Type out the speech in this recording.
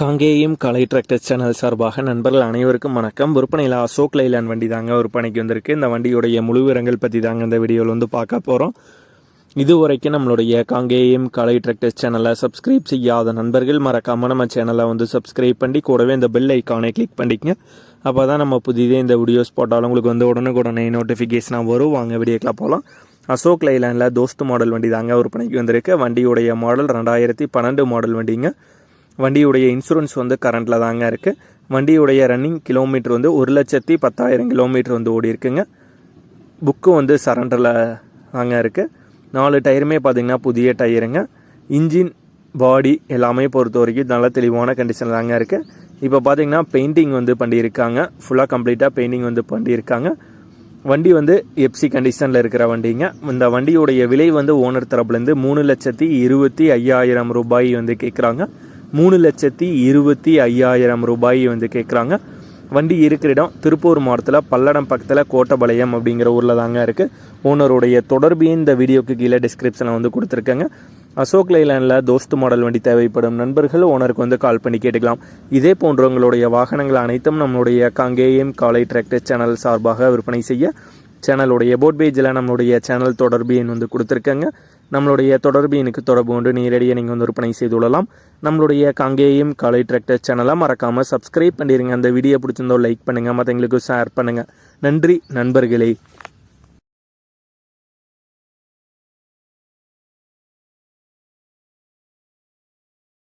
Kangeyam Kalai tractor channel சார்பாக நண்பர்கள் அனைவருக்கும் வணக்கம். விற்பனையில் அசோக் லைலான் வண்டி தாங்க விற்பனைக்கு வந்திருக்கு. இந்த வண்டியுடைய முழு விவரங்கள் பற்றி தாங்க இந்த வீடியோவில் வந்து பார்க்க போகிறோம் இதுவரைக்கும் நம்மளுடைய காங்கேயம் கலை டிராக்டர் சேனலை சப்ஸ்கிரைப் செய்யாத நண்பர்கள் மறக்காமல் நம்ம சேனலை வந்து சப்ஸ்கிரைப் பண்ணி கூடவே இந்த பெல் ஐக்கானை கிளிக் பண்ணிக்கங்க. அப்போ தான் நம்ம புதிதே இந்த வீடியோஸ் போட்டாலும் உங்களுக்கு வந்து உடனுக்குடனே நோட்டிஃபிகேஷனாக வரும். வாங்க வீடியோக்கெலாம் போகலாம் அசோக் லைலானில் தோஸ்து மாடல் வண்டி தாங்க விற்பனைக்கு வந்திருக்கு. வண்டியுடைய மாடல் ரெண்டாயிரத்தி பன்னெண்டு மாடல் வண்டிங்க. வண்டியுடைய இன்சூரன்ஸ் வந்து கரண்ட்டில் தாங்க இருக்குது வண்டியுடைய ரன்னிங் கிலோமீட்டர் வந்து ஒரு லட்சத்தி பத்தாயிரம் கிலோமீட்டர் வந்து ஓடி இருக்குங்க. புக்கு வந்து சரண்டரில் தாங்க இருக்குது நாலு டயருமே பார்த்திங்கன்னா புதிய டயருங்க இன்ஜின் பாடி எல்லாமே பொறுத்த வரைக்கும் நல்ல தெளிவான கண்டிஷனில் தாங்க இருக்குது இப்போ பார்த்தீங்கன்னா பெயிண்டிங் வந்து பண்ணியிருக்காங்க. ஃபுல்லாக கம்ப்ளீட்டாக பெயிண்டிங் வந்து பண்ணியிருக்காங்க. வண்டி வந்து எப்சி கண்டிஷனில் இருக்கிற வண்டிங்க. இந்த வண்டியுடைய விலை வந்து ஓனர் தரப்புலேருந்து மூணு லட்சத்தி இருபத்தி ஐயாயிரம் ரூபாய் வந்து கேட்குறாங்க மூணு லட்சத்தி இருபத்தி ஐயாயிரம் ரூபாய் வந்து கேட்குறாங்க வண்டி இருக்கிற இடம் திருப்பூர் மாவட்டத்தில் பல்லடம் பக்கத்தில் கோட்டபாளையம் அப்படிங்கிற ஊரில் தாங்க இருக்குது ஓனருடைய தொடர்பு இந்த வீடியோக்கு கீழே டிஸ்கிரிப்ஷனில் வந்து கொடுத்துருக்கேங்க. அசோக் லைலானில் தோஸ்து மாடல் வண்டி தேவைப்படும் நண்பர்கள் ஓனருக்கு வந்து கால் பண்ணி கேட்டுக்கலாம். இதே போன்றவங்களுடைய வாகனங்கள் அனைத்தும் நம்மளுடைய காங்கேயம் காலை டிராக்டர் சேனல் சார்பாக விற்பனை செய்ய சேனலுடைய போட் பேஜில் நம்மளுடைய சேனல் தொடர்பு எண் வந்து கொடுத்துருக்கேங்க. நம்மளுடைய தொடர்பு எனக்கு தொடர்பு கொண்டு நேரடியாக நீங்கள் வந்து விற்பனை செய்து கொள்ளலாம். நம்மளுடைய கங்கேயும் காலை டிராக்டர் சேனலை மறக்காமல் சப்ஸ்கிரைப் பண்ணிடுங்க அந்த வீடியோ பிடிச்சிருந்தோ லைக் பண்ணுங்கள் மற்றவங்களுக்கு ஷேர் பண்ணுங்கள் நன்றி நண்பர்களே.